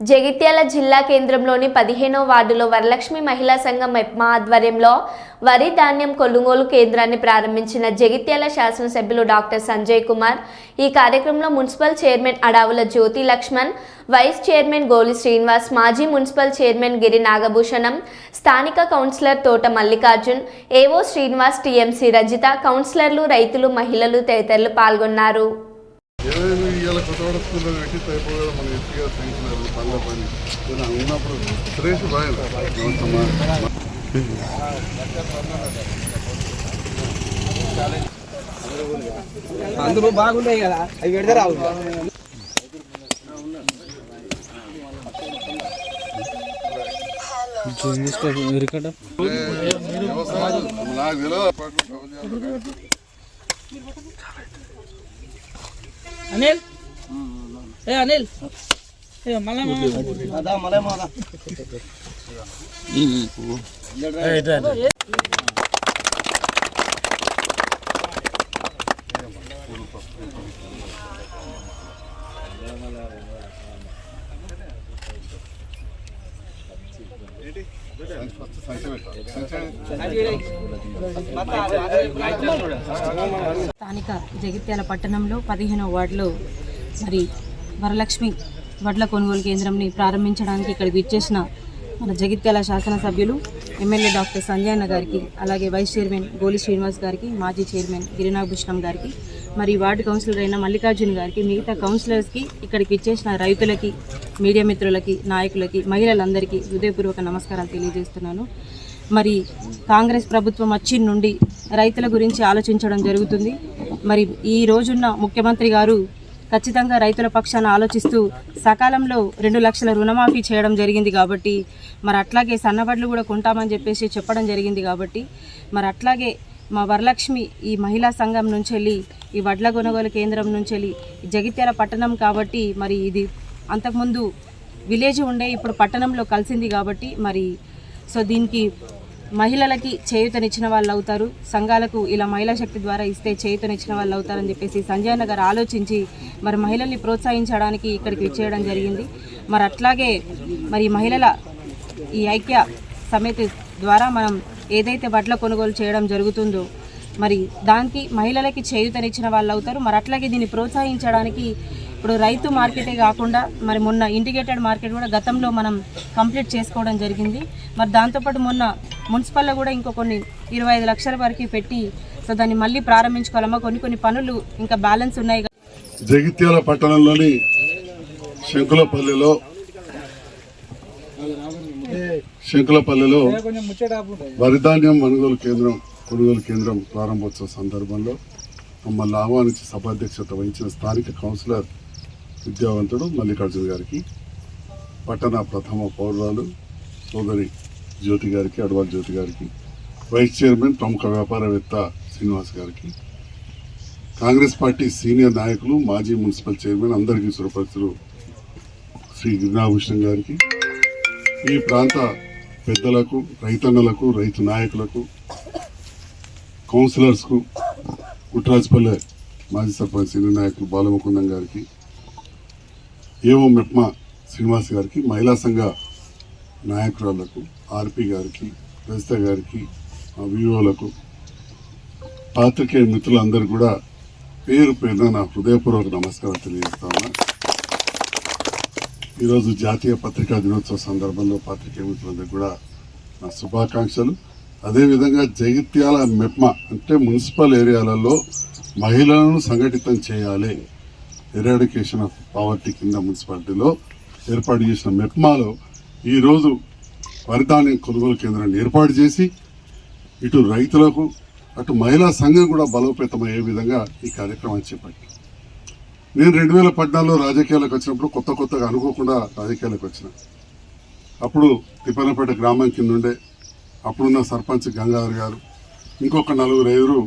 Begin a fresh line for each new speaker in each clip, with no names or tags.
జగిత్యాల జిల్లా కేంద్రంలోని పదిహేనో వార్డులో వరలక్ష్మి మహిళా సంఘం మెప్మా ఆధ్వర్యంలో వరి ధాన్యం కొనుగోలు కేంద్రాన్ని ప్రారంభించిన జగిత్యాల శాసనసభ్యులు డాక్టర్ సంజయ్ కుమార్ ఈ కార్యక్రమంలో municipal chairman Adavula Jyothi Laxman vice chairman Goli Srinivas మాజీ మున్సిపల్ చైర్మన్ గిరి నాగభూషణం స్థానిక కౌన్సిలర్ తోట మల్లికార్జున్ ఏవో శ్రీనివాస్ టీఎంసీ రజిత కౌన్సిలర్లు రైతులు మహిళలు తదితరులు పాల్గొన్నారు.
ఇవాళ కొత్తవాడ స్కూల్లో పెట్టి అయిపోయి మన ఎస్టీగా శాంక్షన్ పనుల పని. ఉన్నప్పుడు సురేష్ బాయ్.
అందరూ బాగున్నాయి కదా అవి పెడితే రావు.
ప్రభుత్వం
అనిల్? ఏ అనిల్.
స్థానిక జగిత్యాల పట్టణంలో పదిహేనవ వార్డులో మరి వరలక్ష్మి వడ్ల కొనుగోలు కేంద్రంని ప్రారంభించడానికి ఇక్కడికి ఇచ్చేసిన మన జగిత్యాల శాసనసభ్యులు ఎమ్మెల్యే డాక్టర్ సంజయన్న గారికి అలాగే వైస్ చైర్మన్ గోలి శ్రీనివాస్ గారికి మాజీ చైర్మన్ గిరినాభూషణం గారికి మరి వార్డు కౌన్సిలర్ అయిన మల్లికార్జున్ గారికి మిగతా కౌన్సిలర్స్కి ఇక్కడికి ఇచ్చేసిన రైతులకి మీడియా మిత్రులకి నాయకులకి మహిళలందరికీ హృదయపూర్వక నమస్కారాలు తెలియజేస్తున్నాను. మరి కాంగ్రెస్ ప్రభుత్వం వచ్చి నుండి రైతుల గురించి ఆలోచించడం జరుగుతుంది. మరి ఈ రోజున్న ముఖ్యమంత్రి గారు ఖచ్చితంగా రైతుల పక్షాన ఆలోచిస్తూ సకాలంలో రెండు లక్షల రుణమాఫీ చేయడం జరిగింది కాబట్టి మరి అట్లాగే సన్నబడ్లు కూడా కొంటామని చెప్పేసి చెప్పడం జరిగింది కాబట్టి మరి అట్లాగే మా వరలక్ష్మి ఈ మహిళా సంఘం నుంచి వెళ్ళి ఈ వడ్ల కొనుగోలు కేంద్రం నుంచి వెళ్ళి జగిత్యాల పట్టణం కాబట్టి మరి ఇది అంతకుముందు విలేజ్ ఉండే ఇప్పుడు పట్టణంలో కలిసింది కాబట్టి మరి సో దీనికి మహిళలకి చేయూతనిచ్చిన వాళ్ళు అవుతారు సంఘాలకు ఇలా మహిళా శక్తి ద్వారా ఇస్తే చేయూతనిచ్చిన వాళ్ళు అవుతారని చెప్పేసి సంజయ్ గారు ఆలోచించి మరి మహిళల్ని ప్రోత్సహించడానికి ఇక్కడికి చేయడం జరిగింది. మరి అట్లాగే మరి మహిళల ఈ ఐక్య సమితి ద్వారా మనం ఏదైతే వడ్ల కొనుగోలు చేయడం జరుగుతుందో మరి దానికి మహిళలకి చేయూతనిచ్చిన వాళ్ళు అవుతారు మరి అట్లాగే దీన్ని ప్రోత్సహించడానికి ఇప్పుడు రైతు మార్కెటే కాకుండా మరి మొన్న ఇంటిగ్రేటెడ్ మార్కెట్ కూడా గతంలో మనం కంప్లీట్ చేసుకోవడం జరిగింది. మరి దాంతోపాటు మొన్న మున్సిపల్లో కూడా ఇంకో కొన్ని ఇరవై ఐదు లక్షల వరకు పెట్టి సో దాన్ని మళ్ళీ ప్రారంభించుకోవాలమ్మా. కొన్ని కొన్ని పనులు ఇంకా బ్యాలెన్స్ ఉన్నాయి.
జగిత్యాల పట్టణంలోని శంకులపల్లిలో శంకులపల్లిలో వరిధాన్యం కొనుగోలు కేంద్రం కొనుగోలు కేంద్రం ప్రారంభోత్సవ సందర్భంలో మమ్మల్ని ఆహ్వానించి సభాధ్యక్షత వహించిన స్థానిక కౌన్సిలర్ విద్యావంతుడు మల్లికార్జున గారికి పట్టణ ప్రథమ పౌరురాలు సోదరి జ్యోతి గారికి అడవాల్ జ్యోతి గారికి వైస్ చైర్మన్ ప్రముఖ వ్యాపారవేత్త శ్రీనివాస్ గారికి కాంగ్రెస్ పార్టీ సీనియర్ నాయకులు మాజీ మున్సిపల్ చైర్మన్ అందరికీ సురపరిచులు శ్రీ గిరినాభూషణం గారికి ఈ ప్రాంత పెద్దలకు రైతన్నలకు రైతు నాయకులకు కౌన్సిలర్స్కు కుట్రాజ్పల్లె మాజీ సర్పంచ్ సీనియర్ నాయకులు బాలముకుందం గారికి ఏవో మెప్మా శ్రీనివాస్ గారికి మహిళా సంఘ నాయకురాలకు ఆర్పి గారికి రజిత గారికి మా వివోలకు పాత్రికేయ మిత్రులందరూ కూడా పేరు పేరున నా హృదయపూర్వక నమస్కారం తెలియజేస్తాను ఈరోజు జాతీయ పత్రికా దినోత్సవ సందర్భంలో పాత్రికేయ మిత్రులందరూ కూడా నా శుభాకాంక్షలు. అదేవిధంగా జగిత్యాల మెప్మా అంటే మున్సిపల్ ఏరియాలలో మహిళలను సంఘటితం చేయాలి. ఎరాడికేషన్ ఆఫ్ పావర్టీ కింద మున్సిపాలిటీలో ఏర్పాటు చేసిన మెప్మాలో ఈరోజు వరిధాన్యం కొనుగోలు కేంద్రాన్ని ఏర్పాటు చేసి ఇటు రైతులకు అటు మహిళా సంఘం కూడా బలోపేతమయ్యే విధంగా ఈ కార్యక్రమాన్ని చేపట్టి నేను రెండు వేల పద్నాలుగులో రాజకీయాలకు వచ్చినప్పుడు కొత్త కొత్తగా అనుకోకుండా రాజకీయాలకు వచ్చిన. అప్పుడు తిప్పనపేట గ్రామం కింద ఉండే అప్పుడున్న సర్పంచ్ గంగాధర్ గారు ఇంకొక నలుగురు ఐదురు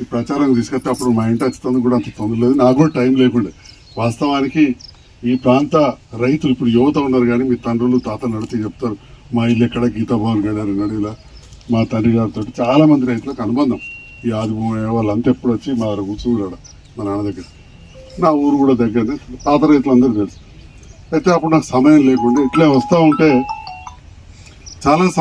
ఈ ప్రచారం తీసుకొస్తే అప్పుడు మా ఇంటి వచ్చి కూడా అంత తొందర లేదు నాకు కూడా టైం లేకుండే. వాస్తవానికి ఈ ప్రాంత రైతులు ఇప్పుడు యువత ఉన్నారు కానీ మీ తండ్రులు తాతలు నడితే చెప్తారు మా ఇల్లు ఎక్కడ? గీతాభవన్ గడారు నడిలా మా తండ్రి గారితో చాలామంది రైతులకు అనుబంధం. ఈ ఆదిభూమి వాళ్ళంతా ఎప్పుడు వచ్చి మా కూర్చున్నాడు మా నాన్న దగ్గర. నా ఊరు కూడా దగ్గరనే. పాత రైతులందరూ తెలుసు. అయితే అప్పుడు నాకు సమయం లేకుండా. ఇట్లే వస్తూ ఉంటే చాలా సమయం